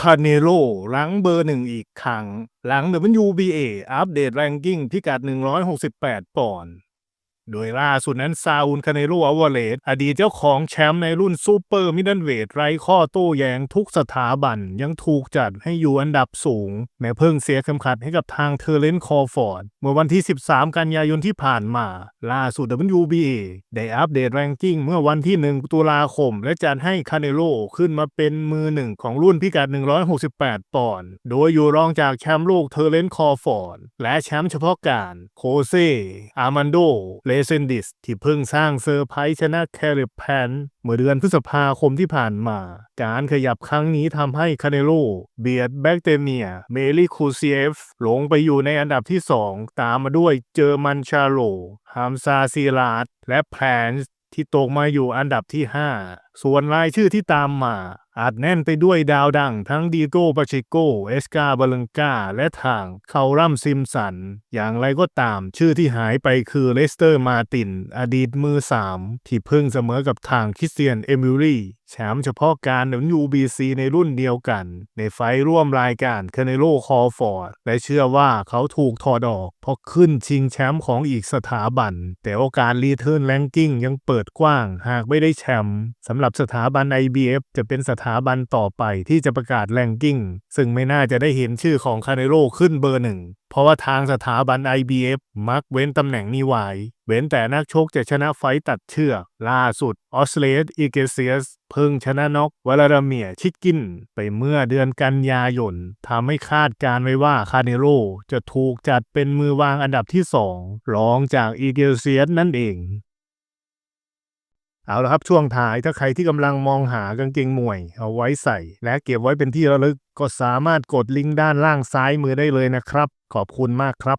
คาเนโ o หลังเบอร์หนึ่งอีกครั้ง หลัง WBA อัปเดตแรงกิ้งพิกัด 168 ปอนด์ โดยล่าสุดนั้นซาอุลคาเนโ o อวเลตอดีตเจ้าของแชมป์ในรุ่นซูเปอร์มิดเดิลเวทไร้ข้อโต้แย้งทุกสถาบันยังถูกจัดให้อยู่อันดับสูง แม้เพิ่งเสียเข็มขัดให้กับทางเทอร์เลนคอร์ฟอร์ด เมื่อวันที่ 13 กันยายนที่ผ่านมา ล่าสุด WBA ได้อัปเดตแรงกิ้งเมื่อวันที่ 1 ตุลาคม และจัดให้คาเนโ o ขึ้นมาเป็นมือหนึ่งของรุ่นพิกัด 168 ปอนด์โดยอยู่รองจากแชมป์โลกเทอร์เลนคอร์ฟอร์ดและแชมป์เฉพาะการโคเซอามันโดเลเซนดิสที่เพิ่งสร้างเซอร์ไพรส์ชนะแคริบแพนเมื่อเดือนพฤษภาคมที่ผ่านมา การขยับครั้งนี้ทำให้คาเนโ o เบียดแบคเตเมีย เมลิคูเซียฟลงไปอยู่ในอันดับที่ 2 ตามมาด้วยเจอร์มันชาโลฮัมซาซีลาดและแพลนส์ที่ตกมาอยู่อันดับที่ 5 ส่วนรายชื่อที่ตามมา อาจแน่นไปด้วยดาวดังทั้งดีโก้ปาชิโกเอสกาบาลังกา และทางเคารัมซิมสัน อย่างไรก็ตามชื่อที่หายไปคือเลสเตอร์มาติน อดีตมือ3ที่เพิ่งเสมอกับทางคริสเตียนเอมิลี่แชมป์เฉพาะการ WBC ในรุ่นเดียวกัน ในไฟท์ร่วมรายการคาเนโลคอฟอร์ด และเชื่อว่าเขาถูกถอดออก เพราะขึ้นชิงแชมป์ของอีกสถาบัน แต่โอกาสรีเทิร์นแรงกิ้งยังเปิดกว้าง หากไม่ได้แชมป์สำหรับสถาบัน IBF จะเป็นสถถาบันต่อไปที่จะประกาศแรงกิ้ง ซึ่งไม่น่าจะได้เห็นชื่อของคาเนโลขึ้นเบอร์หนึ่ง เพราะว่าทางสถาบัน IBF มักเว้นตำแหน่งนี้ไว้เว้นแต่นักชกจะชนะไฟต์ตัดเชือก ล่าสุดออสเลสอีเกเซียสเพิ่งชนะน็อกวลาดาเมียชิกกิน ไปเมื่อเดือนกันยายนทำให้คาดการไว้ว่าคาเนโรจะถูกจัดเป็นมือวางอันดับที่สองรองจากอีเกเซียสนั่นเอง เอาละครับช่วงท้ายถ้าใครที่กำลังมองหากางเกงมวย เอาไว้ใส่ และเก็บไว้เป็นที่ระลึกก็สามารถกดลิงก์ด้านล่างซ้ายมือได้เลยนะครับ ขอบคุณมากครับ